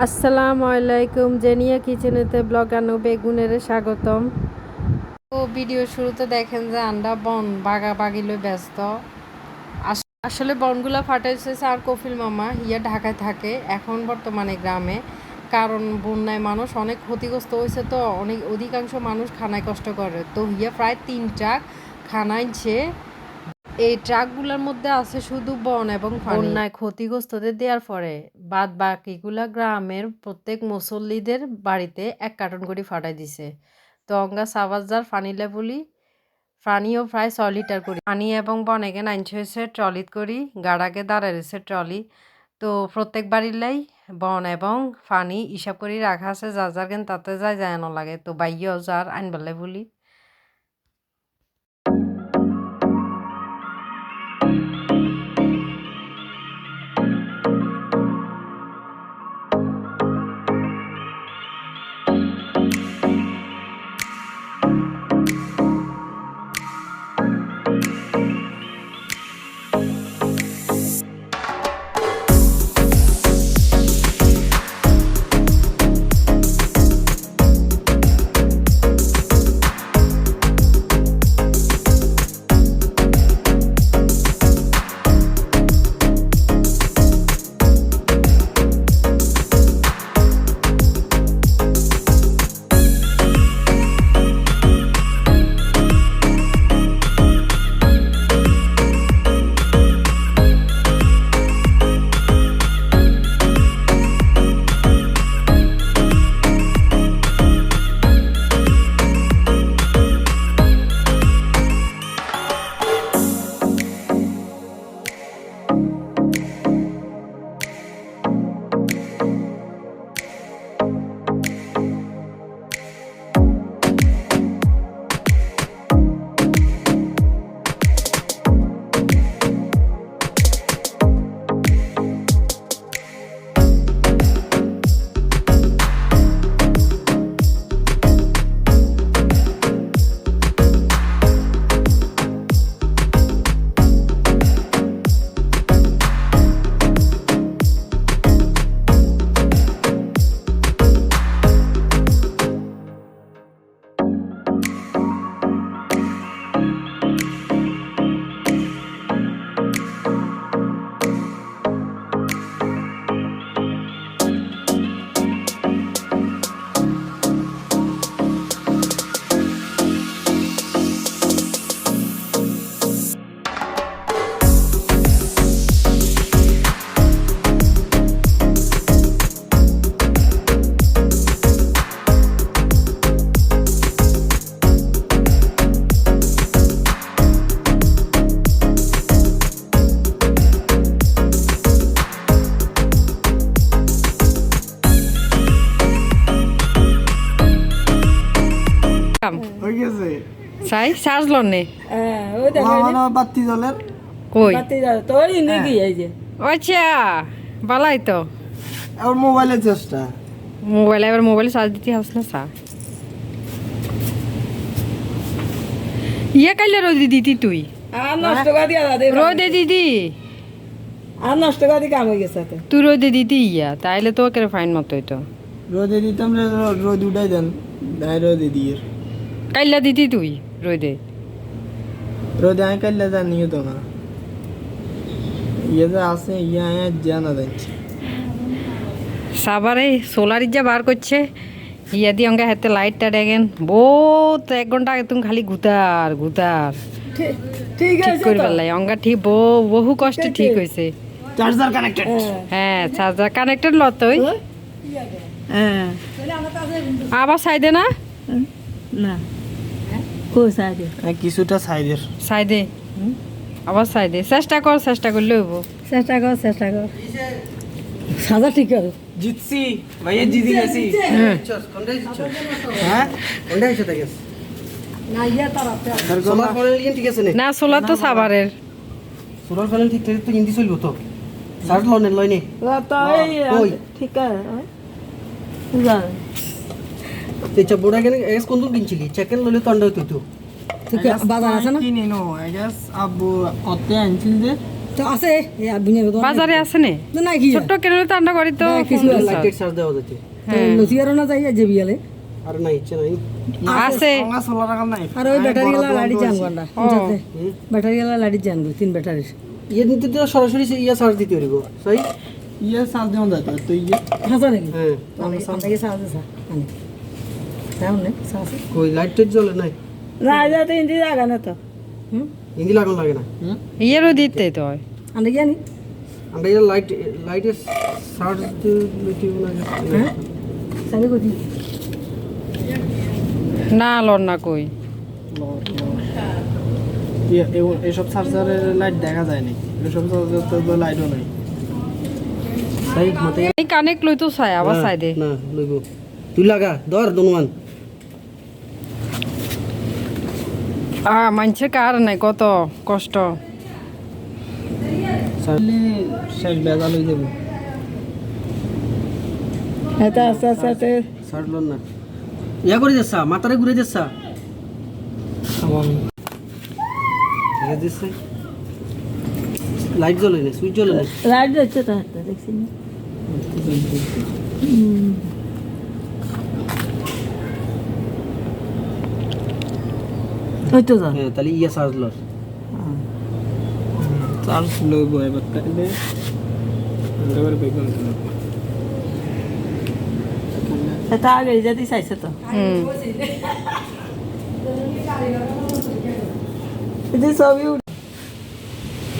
আসসালামু আলাইকুম, জেনিয়া কিচেনেতে ব্লগানো বেগুনের স্বাগতম। তো ভিডিও শুরুতে দেখেন যে আন্ডা বন বাগা বাগিলে ব্যস্ত। আস- আসলে বনগুলা ফাটাইছে আর কফিল মামা, হিয়া ঢাকায় থাকে, এখন বর্তমানে গ্রামে। কারণ বন্যায় মানুষ অনেক ক্ষতিগ্রস্ত হয়েছে তো, অনেক অধিকাংশ মানুষ খানায় কষ্ট করে। তো হিয়া প্রায় তিন খানাইছে এই ট্রাকগুলোর মধ্যে আছে শুধু বন এবং বন্যায় ক্ষতিগ্রস্তদের দেওয়ার পরে বাদ বাকিগুলা গ্রামের প্রত্যেক মুসল্লিদের বাড়িতে এক কার্টন করে ফাটাই দিছে। তো অঙ্গা সাবাজার ফানি লেবুলি পানিও প্রায় ছয় লিটার করি। পানি এবং বনেকে নাইনছে হয়েছে ট্রলিত করি, গাড়াকে দাঁড়ায় রয়েছে ট্রলি। তো প্রত্যেক বাড়িলাই বন এবং পানি হিসাব করে রাখা আছে যা যার কেন তাতে যায় যায় লাগে। তো বাইয়েও যার আনবালে বলি। হয়ে গেছে? চাই চার্জ লনে হ্যাঁ, ওই দেখো, বাতি জলের কই? বাতি জ্বালা। তো ওই নাকি এই যে। আচ্ছা বালাই তো। আর মোবাইলের চেষ্টা। মোবাইল এবার মোবাইল চার্জ দিতে হাস না চা। ইয়ে কাইলে রোদে দিতি তুই? আর নষ্ট করে দিয়া দাদা রোদে দিদি আর নষ্ট করে দিয়ে কাম হয়ে গেছে তো তুই রোদে দিতি ইয়া তাইলে তো কেন ফাইন মতো হইতো রোদে দিতাম রোদ উঠাই দেন। রোদে দিয়ে। কাইলা দিতি তুই রোদে। রোদে আমি কাল্লা জানিও তো না। ইয়ে যে আছে ইয়ে আমি জানা যাচ্ছে সাবারে সোলার যা বার করছে। ইয়া দিয়ে অঙ্গে হাতে লাইটটা দেখেন। বহুত এক ঘণ্টা আগে তুমি খালি ঘুতার ঘুতার ঠিক- ঠিক ঠিক আছে করে তো? অঙ্গা ঠিক বহু বহু কষ্টে ঠিক হয়েছে চার্জার কানেক্টেড হ্যাঁ। চার্জার কানেক্টেড লতই হ্যাঁ। আবার সাইডে না? না। কই সাইডে কিছুটা সাইজের সাইডে আবার সাইডে চেষ্টা কর চেষ্টা করলে হইব। চেষ্টা কর চেষ্টা কর। সাজা ঠিক আছে জিতছি। ভাইয়া জিতি গেছি। হ্যাঁ। সেটা গেছে? না ইয়া সোলার ঠিক আছে না? তো সাবারের সোলার প্যানেল ঠিক থাকে তো হিন্দি চলবো তো। চার্জ লনে লয়নি তো এই ওই। ঠিক আছে। বুঝা ते चपोडा के एस कोण तू किंचिली चिकन लोले तोंड होतो तू ঠিক আছে বাজার আছে না কিনি নো আই গেস আব্বু কত আনছিল যে তো আছে এই আবিনের কথা বাজারে আছে নে তো নাই কি ছোট্ট কেন ঠান্ডা করি তো না, কিছু আছে। লাইটের চার্জ দেওয়া যেতে নথিয়ারও না যাই যে বিয়ালে আর নাই ইচ্ছে নাই আছে সোলার সোলার রাখা নাই আর ওই ব্যাটারি গেলা লাড়ি জান গন্ডা যাতে ব্যাটারি গেলা লাড়ি জান গো তিন ব্যাটারির ইয়ে নিতে তো সরাসরি সে ইয়া চার্জ দিতে পারিব তাই ইয়ে চার্জ দেওয়া যায় তো ইয়ে হাসা নাকি হ্যাঁ অনেকে সাহায্য সা আনি তেমন নেই সাহায্য কই লাইট টাইট জ্বলে নাই? না ইন্দি না তো। হুম? লাগানো লাগে না? ইয়েরও দিতে তো হয়। আনে কি আমরা এটা লাইট লাইটের চার্জ দিতে না হ্যাঁ? না লর না কই। ইয়ে, এ- এসব চার্জারের লাইট দেখা যায় না। এসব চার্জার তো লাইটও নাই। এই কানেক্ট লই তো চাই আবার চাই দে। না লইব। তুই লাগা ধর দনুমান মানুষের কার নাই কত কষ্ট? এটা আস্তে আস্তে আস্তে চার্জ না ইয়া করে যাচ্ছা মাথারে ঘুরে যাচ্ছা লাইট জ্বলে না সুইচ জ্বলে না। লাইট যাচ্ছে তো দেখছি না। ওই তো? যা হ্যাঁ তাহলে ইয়া চার্জ লর চার্জ লইব এবার তাইলে এবার বেগুন এটা আগে যেতে চাইছে তো? হুম। এটা সবই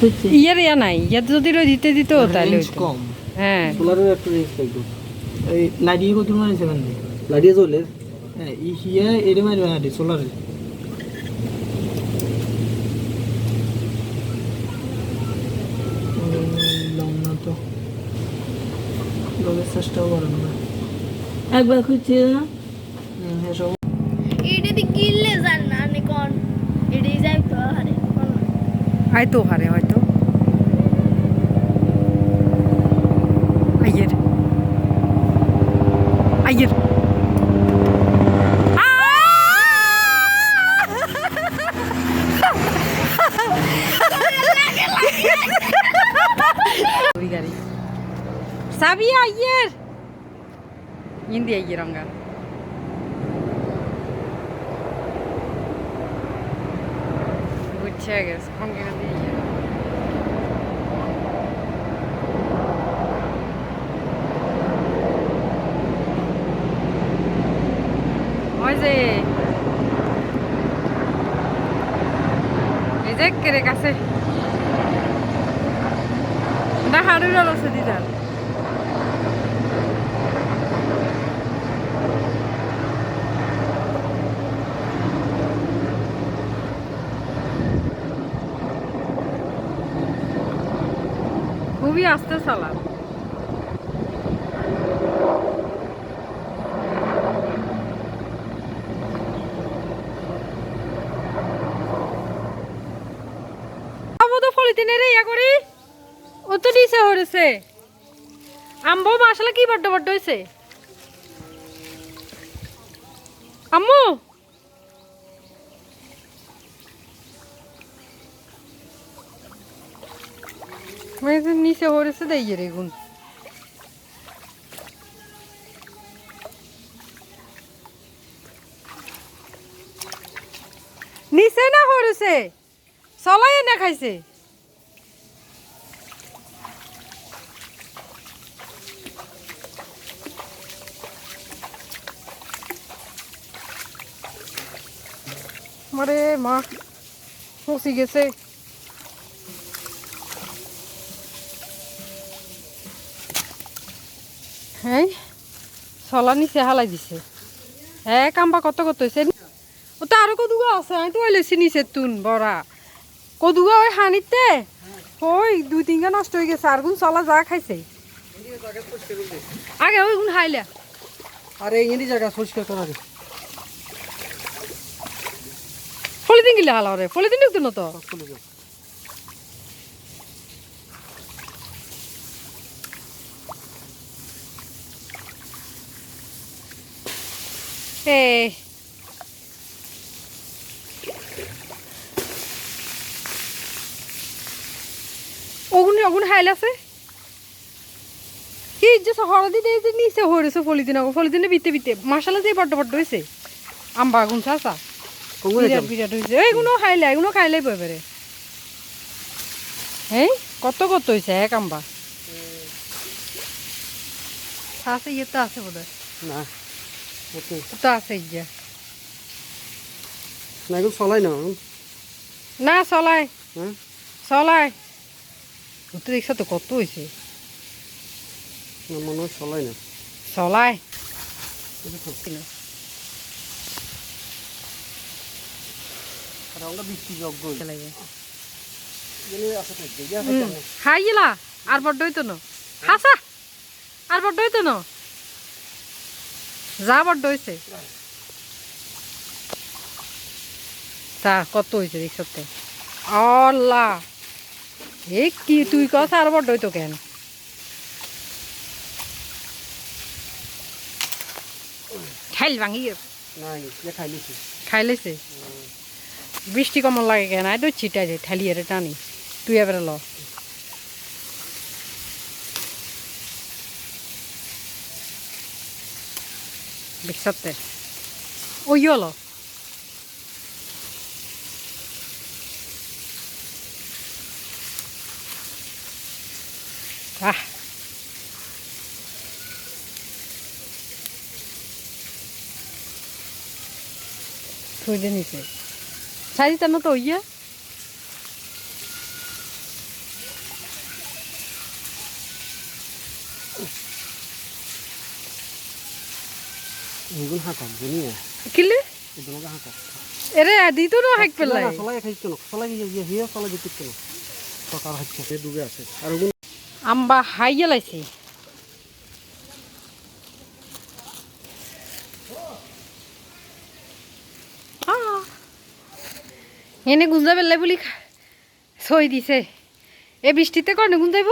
বুঝছি ইয়া নাই। ইয়াত যদি রই দিতে দিত তাহলে রেঞ্জ হইতো। কম। হ্যাঁ। সোলারের একটু রেঞ্জ থাকবে এই লাইট ইয়ে কত মানে সেখান থেকে জ্বলে হ্যাঁ ই হিয়ে এড়ে মারবে না সোলারে লোকের চেষ্টাও করেন না একবার খুঁজছি না হুম, এসব ইডিদি কিল্লে যান না নে কোন ইডি যাই তো হারে কোন হয়তো হারে আইয়ের হিন্দি আইয়ের অঙ্গা বুঝছে গেছে সঙ্গে দিয়ে যে এই যে কেড়ে কাছে না হাড়ুর আছে দিদার খুবই আস্তে চালা আবো তো ফলিতিনে ইয়া ও তো কি বড্ড বড্ড হয়েছে আম্মু! তো নিচে হরেছে দেই রে গুণ নিচে না হরেছে চলাই না খাইছে মারে মা পচি গেছে হ্যাঁ চলা নিচে হালাই দিছে। হ্যাঁ কাম্বা কত কত হয়েছে ও তো আরও কদুগা আছে আমি তো ওইলেছি নিচে তুন বড়া কদুগা ওই হানিতে? ওই দুই তিনটা নষ্ট হয়ে গেছে আর গুণ চলা যা খাইছে? আগে ওই গুণ হাইলা? আরে এই জায়গা পরিষ্কার করা রে পলিথিন গিলে হালা রে পলিথিন ঢুকতো না তো Hey. ও হাইল আছে? কি যে হলদি দিয়ে নিচে হরেছে ফলিদিন ফলিদিনে বিতে বিতে মাসালা দিয়ে বড্ড বড্ড হয়েছে। আম্বা গুন চাচা কোনগুলো বিরাট বিরাট হয়েছে। এইগুলো খাইলে এগুলো খাইলেই হ্যাঁ কত কত হয়েছে? এক আম্বা। আছে ইয়ে আছে বোধ না। তো আছে না এগুলো চলাই না না চলাই। হ্যাঁ? চলাই। তো তো কত হয়েছে। মনে হয় চলাই না। চলাই। আর বড্ড হইতো না। হাসা। আর বড্ড হইতো না। যা বড্ড হয়েছে। তা কত হয়েছে দেখছ তো আল্লাহ! এ কি তুই কথা আর বড্ড হইতো কেন? খাইল ভাঙি গেছে। ইয়ে খাই লিছি। লেছে? বৃষ্টি কমন লাগে কেন? আই তো ছিটাই যায় ঠালিয়ে টানি। তুই এবার ল। দেখছতে ওই হলো আহ থই দে নিচে সাইজ তেন তো এগুলো হাঁকাম জানি না কিলে হাঁকাম এরে আদি তো না হাক পেলাই চলাই খাইছ কেন চলাই ইয়ে হিয়ে চলাই দিতে কেন হচ্ছে সে আছে আর ওগুলো আম্বা হাই গেলাইছি এনে গুঞ্জা বেলাই বলি থই দিছে এ বৃষ্টিতে কনে গুঞ্জাইব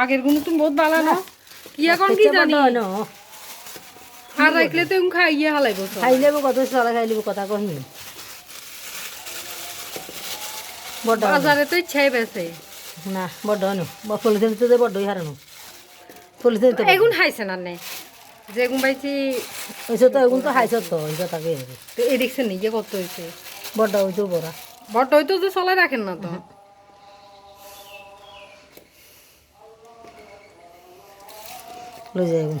আগের গুণ তুমি বহুত ভালো না এখন কি জানি? ন? আর রাখলে তো খাইয়ে হালাইব খাই লিব কত চলা খাই লিব কথা কহি বড্ড বাজারে তো ইচ্ছাই বেছে না বড্ড নো? পলিথিন তো বড্ডই হারানো পলিথিন তো এগুন খাইছে না নে? যেগুন পাইছি। ওইসব তো এগুন তো হাইছ তো ওই তাকে তো এ দেখছেন নিজে কত হয়েছে বড্ড হইতো বড়া যে চলাই রাখেন না তো? লই এগুন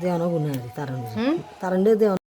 দেওয়ানো গুণা আছে তারান হুম? তারান দেওয়ানো